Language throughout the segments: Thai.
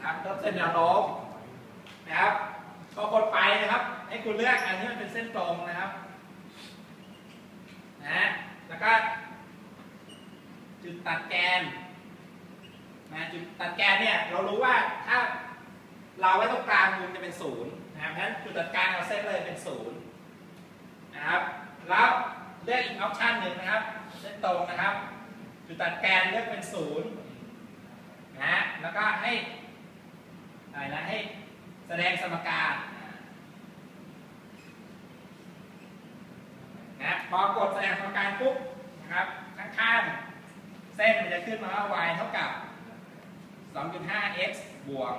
นะครับลบเส้นแนวโน้มนะครับพอกดไปนะครับ ให้คุณเลือกอันที่มันเป็นเส้นตรงนะครับนะแล้วก็จุดตัดแกนนะจุดตัดแกนเนี่ยเรารู้ว่าถ้าเราไว้ตรงกลางมุมจะเป็นศูนย์นะครับเพราะฉะนั้นจุดตัดกลางเราเซตเลยเป็นศูนย์นะครับแล้วเลือกอีกออปชันหนึ่งนะครับ เส้นตรงนะครับ จุดตัดแกนเลือกเป็นศูนย์นะฮะแล้วก็ให้ อะไรนะให้แสดงสมการนะพอกดแสดงสมการปุ๊บนะครับข้างๆเส้นมันจะขึ้นมาว่า y เท่ากับ 2.5x บวก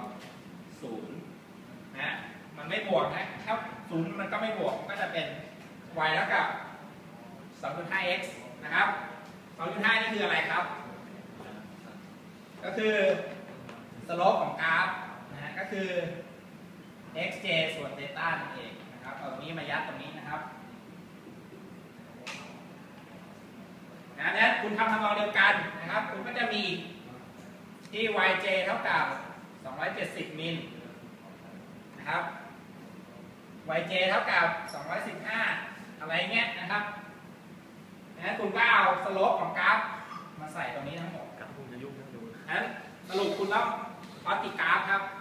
0 นะ มันไม่บวกนะ ถ้า 0 มันก็ไม่บวก ก็จะเป็น y เท่ากับ 2.5x นะครับ 2.5 นี่คืออะไรครับ ก็คือสโลปของกราฟ ก็คือ xj ส่วนเ θ นั่นเองนะครับ เอาตรงนี้มายัดตรงนี้นะครับนะนั้นคุณทำทำนองเดียวกันนะครับ คุณก็จะมีที่ yj เท่ากับ 270 มิลนะครับ yj เท่ากับ 215 อะไรเงี้ยนะครับนะคุณก็เอาสโลปของกราฟมาใส่ตรงนี้ทั้งหมดกับคุณจะยุ่งนะดูนั้นสรุปคุณต้องวัดติกราฟครับอ่า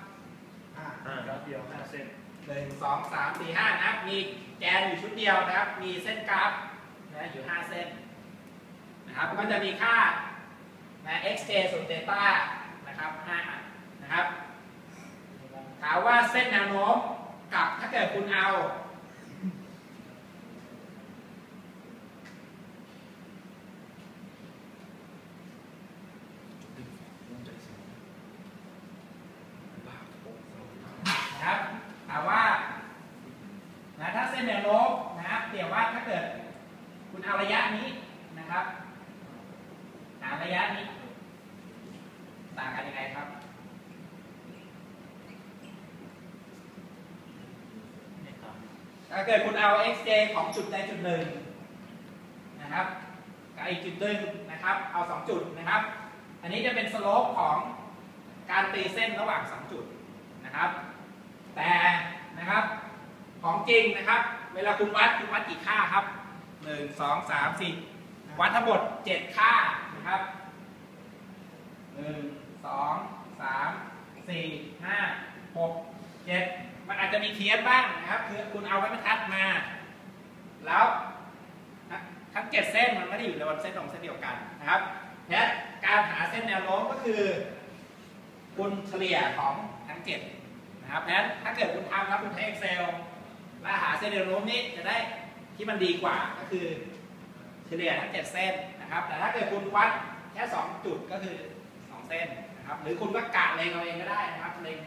กราฟเดียวห้าเส้นหนึ่งสองสามสี่ห้านะครับ มีแกนอยู่ชุดเดียวนะครับ มีเส้นกราฟนะอยู่ห้าเส้นนะครับ ก็จะมีค่านะ xj ส่วนเดต้านะครับห้าอันนะครับ ถามว่าเส้นแนวโน้มกับถ้าเกิดคุณเอา นะครับถามว่านะถ้า เส้นแนวโน้มนะครับเปรียบว่าถ้าเกิดคุณเอาระยะนี้นะครับ หาระยะนี้ ต่างกันยังไงครับถ้าเกิดคุณเอา xj ของจุดใดจุดหนึ่งนะครับกับอีกจุดหนึ่งนะครับ เอาสองจุดนะครับ อันนี้จะเป็นสโลปของการตีเส้นระหว่างสองจุดนะครับ แต่นะครับ ของจริงนะครับ เวลาคุณวัดคุณวัดกี่ค่าครับหนึ่งสองสามสี่วัดทั้งหมดเจ็ดค่านะครับหนึ่งสองสามสี่ห้าหกเจ็ดมันอาจจะมีเทียนบ้างนะครับคือคุณเอาไม้บรรทัดมา แล้วทั้งเจ็ดเส้นมันไม่ได้อยู่ในบนเส้นตรงเส้นเดียวกันนะครับและการหาเส้นแนวโน้มก็คือ คุณเฉลี่ยของทั้งเจ็ดนะครับเพราะฉะนั้นถ้าเกิดคุณทำแล้วคุณใช้ Excel และหาเส้นแนวโน้มนี้จะได้ที่มันดีกว่าก็คือเฉลี่ยทั้งเจ็ดเส้นนะครับ แต่ถ้าเกิดคุณวัดแค่สองจุดก็คือสองเส้นนะครับ หรือคุณก็กะเลงเอาเองก็ได้นะครับเลง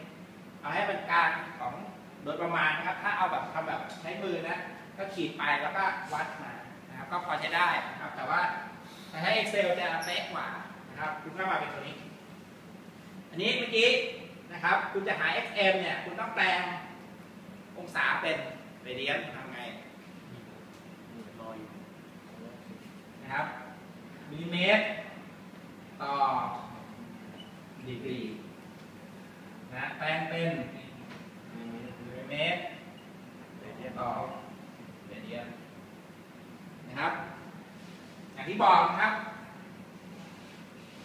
เอาให้เป็นการของโดยประมาณนะครับ ถ้าเอาแบบทำแบบใช้มือนะ ก็ขีดไปแล้วก็วัดมานะครับ ก็พอจะได้นะครับ แต่ว่าถ้าใช้ Excel จะเป๊ะกว่านะครับ คุณก็มาเป็นตัวนี้ อันนี้เมื่อกี้นะครับ คุณจะหา xm เนี่ย คุณต้องแปลงองศาเป็น เรเดียนทำไงำรอยนะครับมิลลิเมตร ต่อดีกรีนะแปลงเป็นมิลลิเมตรต่อเรเดียนนะครับ อย่างที่บอกนะครับ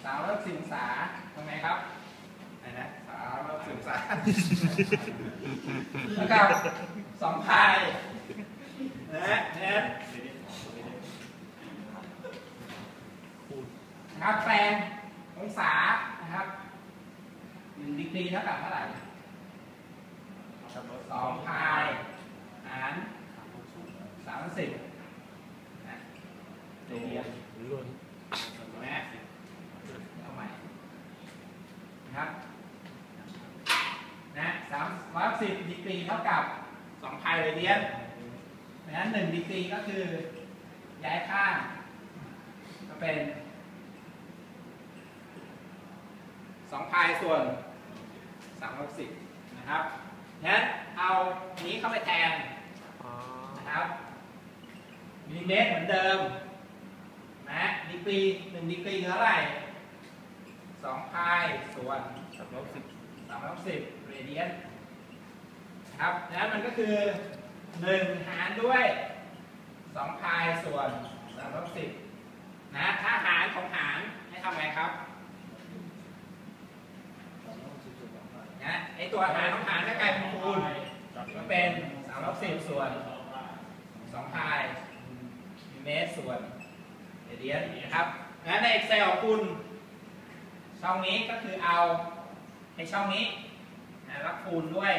สามร้อยสิบองศาทำไงครับไหนนะสามร้อยสิบ องศาแล้วก็สองพายนะฮะนะฮะเรเดียนเรเดียนคูณนะครับแปลงองศานะครับหนึ่งดีกรีเท่ากับเท่าไหร่สองพายหารสามสิบนะเดียว 30ดีกรีเท่ากับ2พายเรเดียนดังนั้น1ดีกรีก็คือย้ายค่างก็เป็น2พายส่วน3ลบ10นะครับงั้นเอานี้เข้าไปแทนนะครับมิลลิเมตรเหมือนเดิมนะดีกรีหนึ่งดีกรีเท่าไหร่สองพายส่วนสามลบสิบสามลบสิบเรเดียน ครับแล้วมันก็คือหนึ่งหารด้วยสองพายส่วนสามลบสิบนะถ้าหารของหารให้ทำไงครับนะไอตัวหารของหารก็กลายเป็นคูณก็เป็นสามลบสิบส่วนสองพายเมตรส่วนเรเดียนนะครับงั้นใน Excel ของคุณ ช่องนี้ก็คือเอาในช่องนี้นะแล้วคูณด้วย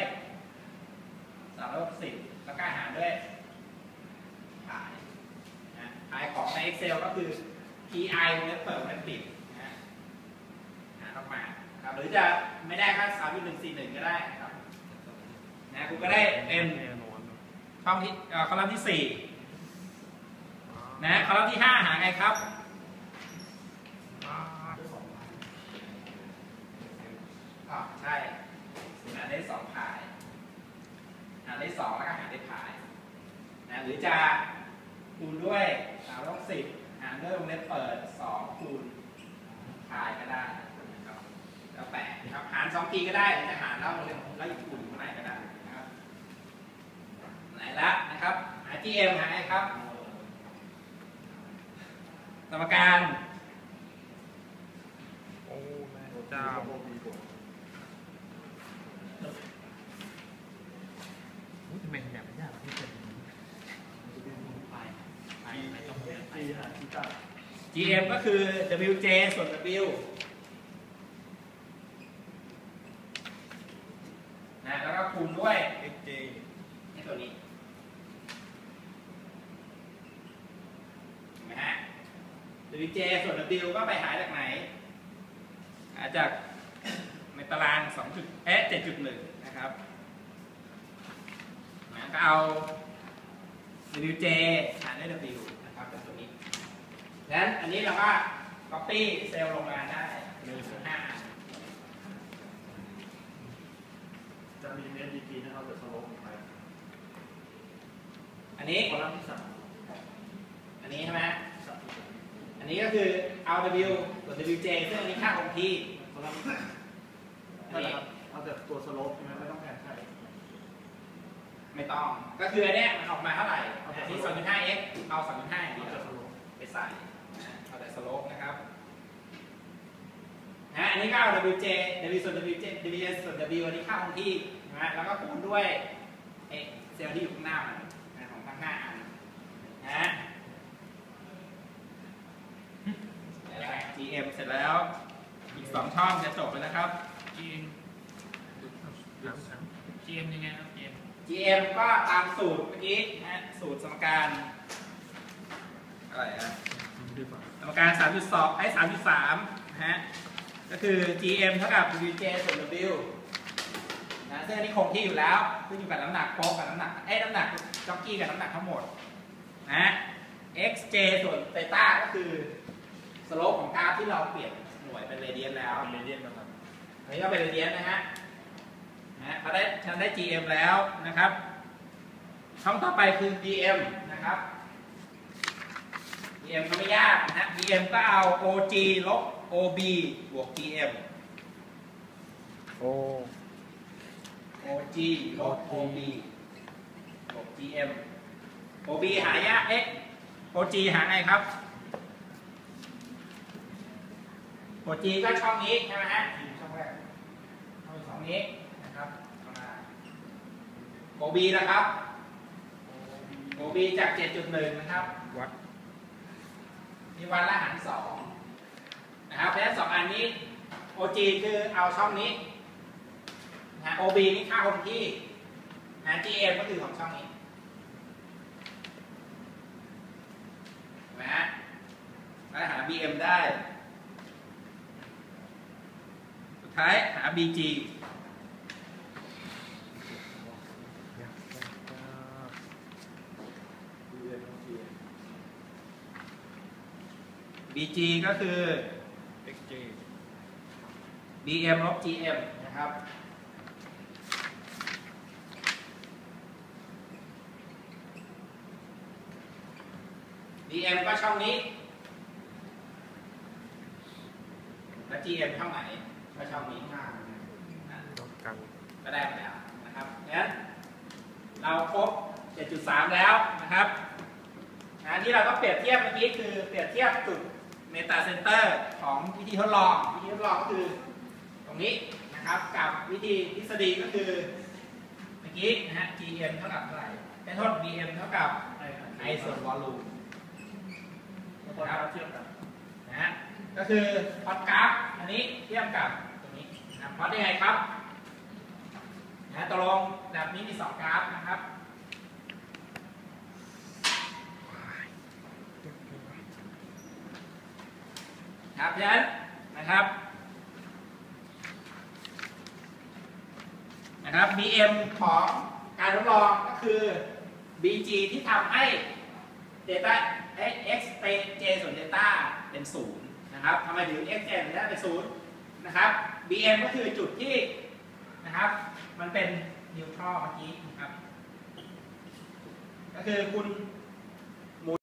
สามร้อยหกสิบแล้วก็หารด้วยขายนะขายของใน Excel ก็คือ PI วงเล็บเปิดวงเล็บปิดนะหารออกมาครับหรือจะไม่ได้ก็สามหนึ่งสี่หนึ่งก็ได้ครับนะคุณก็ได้เป็นแน่นอนช่องที่เอ่อคอลัมน์ที่สี่นะคอลัมน์ที่ห้าหาไงครับอ่าอ๋อใช่หารได้สองพายหาร ได้สองแล้วก็หารได้พายนะหรือจะคูณด้วยสามลบสิบหารด้วยวงเล็บเปิดสองคูณพายก็ได้นะครับแล้วแต่นะครับหารสองทีก็ได้หรือจะหารแล้ววงเล็บแล้วอีกคูณข้างในก็ได้นะครับไหนละนะครับหา GM หาไงครับสมการโอ้แม่เจ้าอุ๊ยทำไมขยับไม่ยากที่เป็นไปไปไม่ ต้องเรียนไป GM ก็คือ WJ ส่วน W นะแล้วก็คูณด้วย XJ ไอ้ตัวนี้เห็นไหมฮะ WJ ส่วน W ก็ไปหาจากไหน หาจากในตาราง2จุดเอ๊ะ7.1 นะครับนะก็เอา WJ หารด้วย W นะครับเป็นตัวนี้ ดังนั้นอันนี้เราก็ copy เซลล์ลงมาได้หนึ่งถึงห้าอันจะมีเน้นดีกีนะครับแต่สโลปไปอันนี้คอลัมน์ที่สามอันนี้ใช่ไหมสามที่สามอันนี้ก็คือเอา W ส่วน WJ ซึ่งอันนี้ค่าคงที่คอลัมน์ที่สามนั่นแหละครับเอาแต่ตัวสโลปใช่ไหมไม่ต้องแทนใครไม่ต้อง ก็คืออันเนี้ยมันออกมาเท่าไหร่อันที่ 2.5x เอา 2.5อย่างเอาเดียแต่วสโลปไปใส่นะเอาแต่ สโลปนะครับนะอันนี้ก็เอา WJ W ส่วน WJ WJ ส่วน W อันนี้ค่าคงที่นะแล้วก็คูณด้วยเอกเซลล์ที่อยู่ข้างหน้ามันนะของทั้งห้าอันนะ GM เสร็จแล้ว อีกสองช่องจะจบไปแล้วครับ GM GM ยังไงครับ GM GM ก็ตามสูตรเมื่อกี้นะฮะสูตรสมการอะไรนะดีกว่า สมการ 3.2 ไอ้ 3.3 นะฮะ ก็คือ GM เท่ากับ WJ ส่วน W นะซึ่งอันนี้คงที่อยู่แล้วขึ้นอยู่กับน้ำหนักโป๊กกับน้ำหนัก เอ้ยน้ำหนักจ็อกกี้กับน้ำหนักทั้งหมด นะ XJ ส่วนเตต้าก็คือสโลปของกราฟที่เราเปลี่ยนหน่วยเป็นเรเดียนแล้วเอาเมเดียนนะครับอันนี้ก็เป็นเรเดียนนะฮะนะฮะพอได้ฉันได้ GM แล้วนะครับ ช่องต่อไปคือ DM นะครับ DM ก็ไม่ยากนะ DM ก็เอา OG ลบ OB บวก GM โอ้ OG ลบ OB บวก GM OB หายากเอ๊ะ OG หาไงครับ OG ก็ช่องนี้ใช่ไหมฮะช่องแรกช่องสองนี้นะครับเอามา OB นะครับ OB จาก 7.1 นะครับ วัด มีวันละหารสองนะครับเพราะฉะนั้นสองอันนี้ OG คือเอาช่องนี้นะ OB นี่ค่าคงที่นะ GM ก็คือของช่องนี้นไหมฮะแล้วหา BM ได้ สุดท้ายหา BG ยากยากยาก ดีเอ็นที BG ก็คือ XJ BM ลบ GM นะครับ BM ก็ช่องนี้ แล้ว GM ช่องไหน ก็ช่องนี้หน้าอะโอเคกันก็ได้มาแล้วนะครับงั้นเราครบ 7.3 แล้วนะครับงานที่เราก็เปรียบเทียบเมื่อกี้คือเปรียบเทียบจุด เมตาเซนเตอร์ของวิธีทดลองวิธีทดลองก็คือตรงนี้นะครับกับวิธีทฤษฎีก็คือเมื่อกี้นะฮะ Gm เท่ากับเท่าไหร่เป็นโทษ Bm เท่ากับ I ส่วนวอลลุ่มแล้วก็การเทียบกันนะฮะก็คือพอดกราฟอันนี้เทียบกับตรงนี้นะพอดได้ไงครับนะฮะตกลงแบบนี้มีสองกราฟนะครับ ครับเพราะฉะนั้นนะครับนะครับ BM ของการทดลองก็คือ BG ที่ทำให้ Delta x j ส่วน Delta เป็นศูนย์นะครับทำไมถึง x j ส่วน Delta เป็นศูนย์นะครับ BM ก็คือจุดที่นะครับ มันเป็นนิวทรัลเมื่อกี้นะครับ ก็คือคุณ